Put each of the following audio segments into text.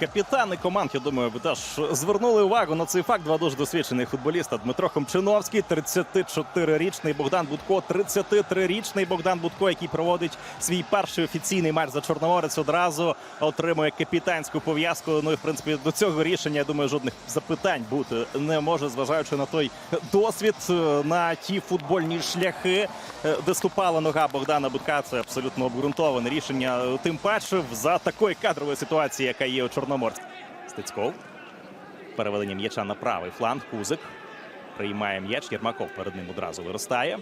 Капітани команд, я думаю, ви теж звернули увагу на цей факт. Два дуже досвідчених футболіста Дмитро Хомчиновський, 34-річний Богдан Будко, 33-річний Богдан Будко, який проводить свій перший офіційний матч за Чорноморець. Одразу отримує капітанську пов'язку. Ну і в принципі до цього рішення я думаю, жодних запитань бути не може, зважаючи на той досвід, е, на ті футбольні шляхи, е, де ступала нога Богдана Будка. Це абсолютно обґрунтоване рішення. Тим паче за такої кадрової ситуації, яка є у Чорноморськ. Стецьков. Переведення м'яча на правий фланг. Кузик. Приймає м'яч. Єрмаков перед ним одразу виростає.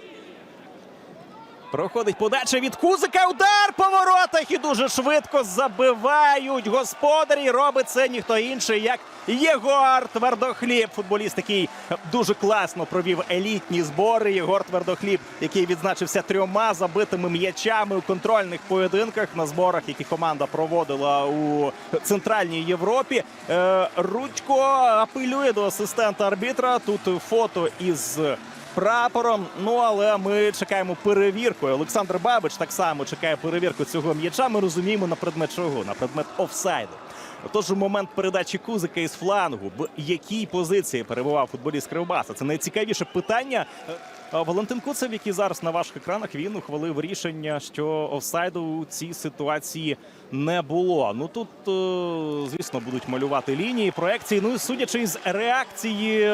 Проходить подача від Кузика. Удар по воротах і дуже швидко забивають господарі. Робить це ніхто інший, як Єгор Твердохліб. Футболіст, який дуже класно провів елітні збори. Єгор Твердохліб, який відзначився трьома забитими м'ячами у контрольних поєдинках на зборах, які команда проводила у центральній Європі. Е, Рудько апелює до асистента арбітра. Тут фото із прапором. Ну але ми чекаємо перевірку. Олександр Бабич так само чекає перевірку цього м'яча. Ми розуміємо на предмет чого? На предмет офсайду. Отож, у момент передачі Кузика із флангу, в якій позиції перебував футболіст Кривбаса? Це найцікавіше питання. Е, Валентин Куцев, який зараз на ваших екранах, він ухвалив рішення, що офсайду у цій ситуації не було. Ну тут, е, звісно, будуть малювати лінії, проекції. Ну і судячи із реакції.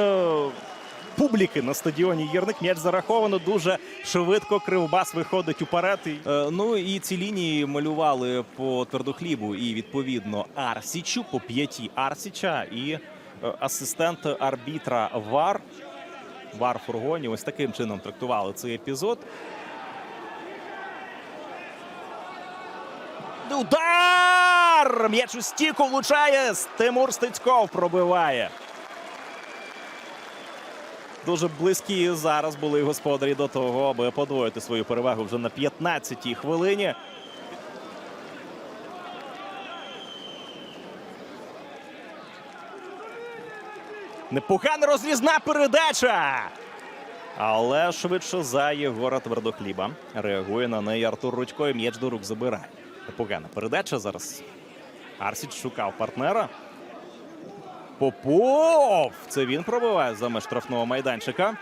Публіки на стадіоні Єрник. М'яч зараховано дуже швидко. Кривбас виходить уперед. Е, ну і ці лінії малювали по твердохлібу і відповідно Арсічу по п'яті Арсіча і е, асистент арбітра Вар. Вар фургоні. Ось таким чином трактували цей епізод. Удар! М'яч у стіку влучає. Тимур Стецьков пробиває. Дуже близькі зараз були господарі до того, аби подвоїти свою перевагу вже на 15-й хвилині. Непогана розрізна передача. Але швидше за Єгора Твердохліба. Реагує на неї Артур Рудько і м'яч до рук забирає. Непогана передача зараз. Арсіч шукав партнера. Попов! Це він пробиває за штрафного майданчика.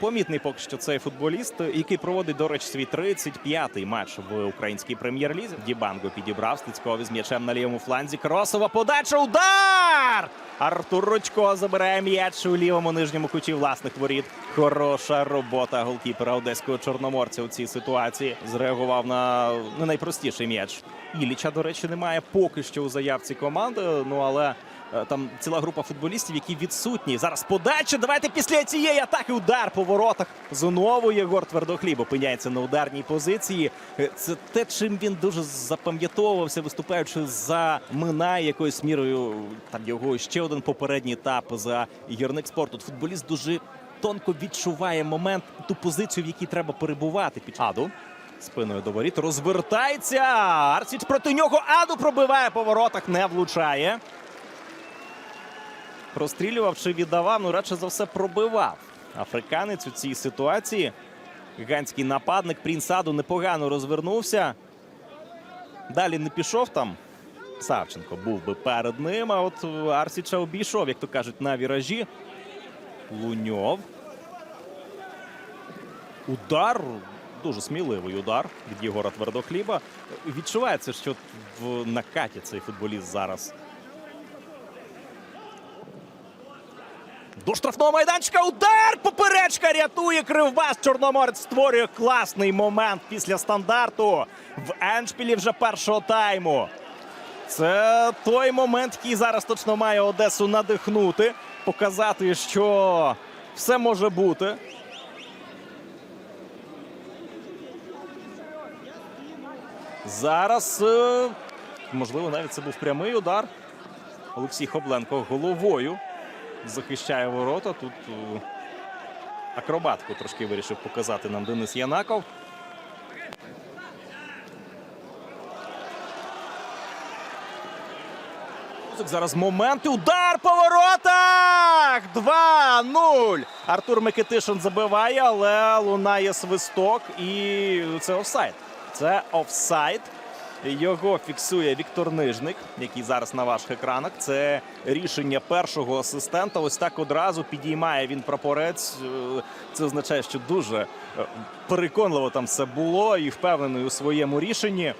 Помітний поки що цей футболіст, який проводить, до речі, свій 35-й матч в українській прем'єр-лізі. Дібанго підібрав Стецькові з м'ячем на лівому фланзі. Кросова подача. Удар! Артур Ручко забирає м'яч у лівому нижньому куті власних воріт. Хороша робота голкіпера одеського чорноморця у цій ситуації. Зреагував на не найпростіший м'яч. Іліча, до речі, немає поки що у заявці команди. Ну але там ціла група футболістів, які відсутні. Зараз подача. Давайте після цієї атаки удар по воротах. Знову Єгор Твердохліб опиняється на ударній позиції. Е, Це те, чим він дуже запам'ятовувався, виступаючи за Минай якоюсь мірою. Там його ще один попередній етап за гірник спорту. Футболіст дуже тонко відчуває момент, ту позицію, в якій треба перебувати. Під Аду спиною до воріт розвертається. Арсіч проти нього. Аду пробиває по воротах, не влучає. Прострілював чи віддавав, ну радше за все пробивав. Африканець у цій ситуації. Гігантський нападник Прінс Аду непогано розвернувся. Далі не пішов там. Савченко був би перед ним, а от Арсіча обійшов, як то кажуть, на віражі. Луньов. Удар. Дуже сміливий удар від Єгора Твердохліба. Відчувається, що в накаті цей футболіст зараз. До штрафного майданчика удар! Поперечка рятує Кривбас. Чорноморець створює класний момент після стандарту в Еншпілі вже першого тайму. Це той момент, який зараз точно має Одесу надихнути, показати, що все може бути. Зараз, е, можливо, навіть це був прямий удар. Олексій Хобленко головою захищає ворота. Тут е, акробатку трошки вирішив показати нам Денис Янаков. Зараз моменти. Удар по воротах! 2-0. Артур Микитишин забиває, але лунає свисток. І це офсайд. Це офсайд. Його фіксує Віктор Нижник, який зараз на ваших екранах. Це рішення першого асистента. Ось так одразу підіймає він прапорець. Е, Це означає, що дуже е, переконливо там все було і впевнений у своєму рішенні.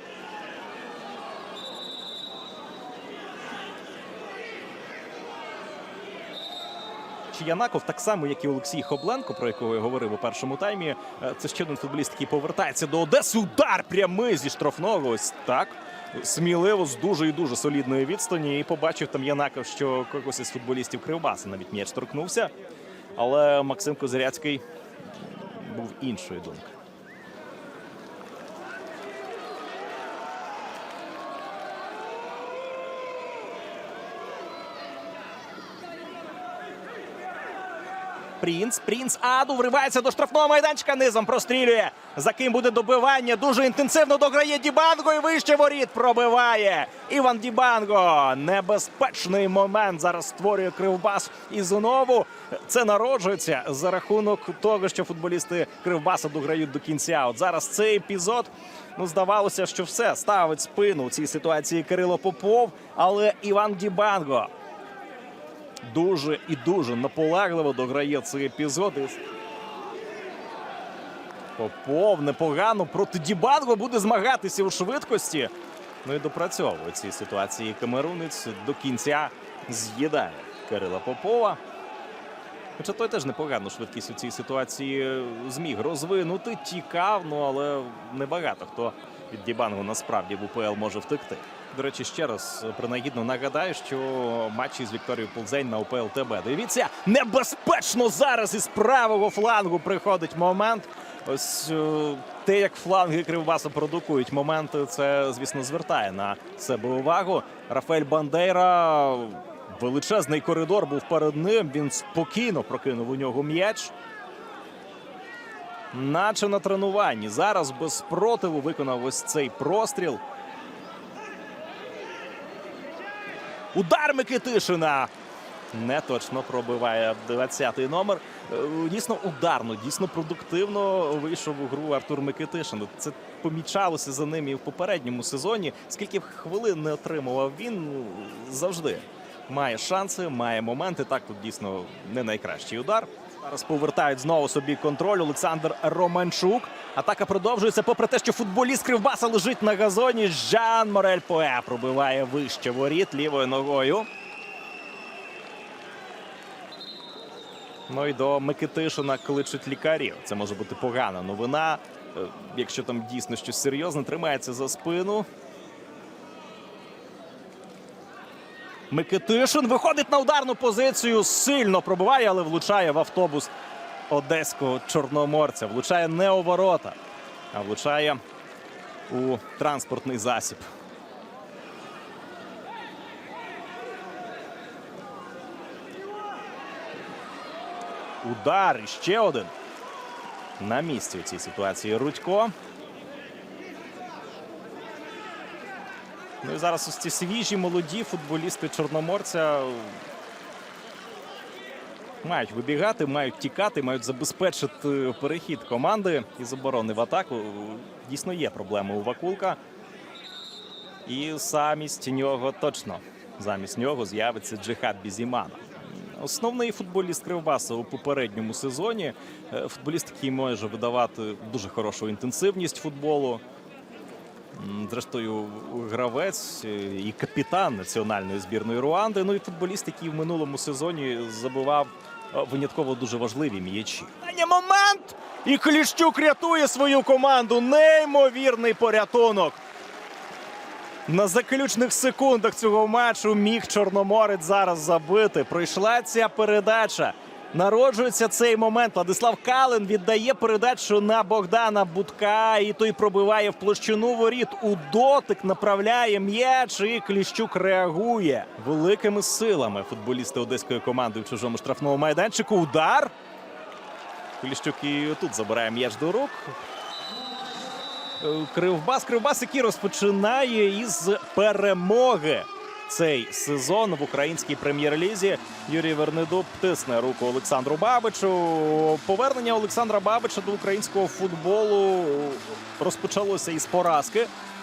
Чиянаков, так само, як і Олексій Хобленко, про якого я говорив у першому таймі. Е, Це ще один футболіст, який повертається до Одеси. Удар прямий зі штрафного. Ось так. Сміливо з дуже і дуже солідної відстані. І побачив там Янаков, що когось із футболістів Кривбаса навіть м'яч торкнувся. Але Максим Козиряцький був іншої думки. Принц, принц Аду вривається до штрафного майданчика. Низом прострілює. За ким буде добивання. Дуже інтенсивно дограє Дібанго і вище воріт пробиває. Іван Дібанго. Небезпечний момент зараз створює Кривбас. І знову це народжується за рахунок того, що футболісти Кривбаса дограють до кінця. От зараз цей епізод. Ну, здавалося, що все ставить спину у цій ситуації Кирило Попов, але Іван Дібанго дуже і дуже наполегливо дограє цей епізод. Попов непогано проти Дібанго буде змагатися у швидкості. Ну і допрацьовує ці ситуації Камерунець до кінця з'їдає Кирила Попова. Хоча той теж непогану швидкість у цій ситуації зміг розвинути, тікав, ну але небагато хто від Дібанго насправді в УПЛ може втекти. До речі, ще раз принагідно нагадаю, що матчі з Вікторією Ползень на УПЛ ТБ. Дивіться, небезпечно зараз із правого флангу приходить момент. Ось е, те, як фланги Кривбаса продукують моменти, це звісно звертає на себе увагу. Рафаель Бандейра. Величезний коридор був перед ним. Він спокійно прокинув у нього м'яч. Наче на тренуванні. Зараз без спротиву виконав ось цей простріл. Удар Микитишина. Не точно пробиває 20-й номер. Е, Дійсно ударно, дійсно продуктивно вийшов у гру Артур Микитишин. Це помічалося за ним і в попередньому сезоні. Скільки хвилин не отримував він ну, завжди має шанси, має моменти. Так тут дійсно не найкращий удар. Зараз повертають знову собі контроль. Олександр Романчук. Атака продовжується. Попри те, що футболіст Кривбаса лежить на газоні. Жан Морель Пое пробиває вище воріт лівою ногою. Ну і до Микитишина кличуть лікарів. Це може бути погана новина. Е, Якщо там дійсно щось серйозне, тримається за спину. Микитишин виходить на ударну позицію. Сильно пробиває, але влучає в автобус одеського чорноморця. Влучає не у ворота, а влучає у транспортний засіб. Удар і ще один. На місці у цій ситуації Рудько. І зараз ось ці свіжі молоді футболісти Чорноморця мають вибігати, мають тікати, мають забезпечити перехід команди із оборони в атаку. Дійсно є проблеми у Вакулка. І замість нього точно замість нього з'явиться Джихад Бізімана. Основний футболіст Кривбаса у попередньому сезоні. Е, Футболіст, який може видавати дуже хорошу інтенсивність футболу. Зрештою, гравець і капітан національної збірної Руанди. Ну і футболіст, який в минулому сезоні забивав е, винятково дуже важливі м'ячі. Момент! І Кліщук рятує свою команду. Неймовірний порятунок. На заключних секундах цього матчу міг Чорноморець зараз забити. Пройшла ця передача. Народжується цей момент. Владислав Калин віддає передачу на Богдана Будка. І той пробиває в площину воріт. У дотик направляє м'яч. І Кліщук реагує великими силами. Футболісти одеської команди в чужому штрафному майданчику. Удар. Кліщук і тут забирає м'яч до рук. Е, Кривбас. Кривбас, який розпочинає із перемоги цей сезон в українській прем'єр-лізі. Юрій Вернедуб тисне руку Олександру Бабичу. Повернення Олександра Бабича до українського футболу розпочалося із поразки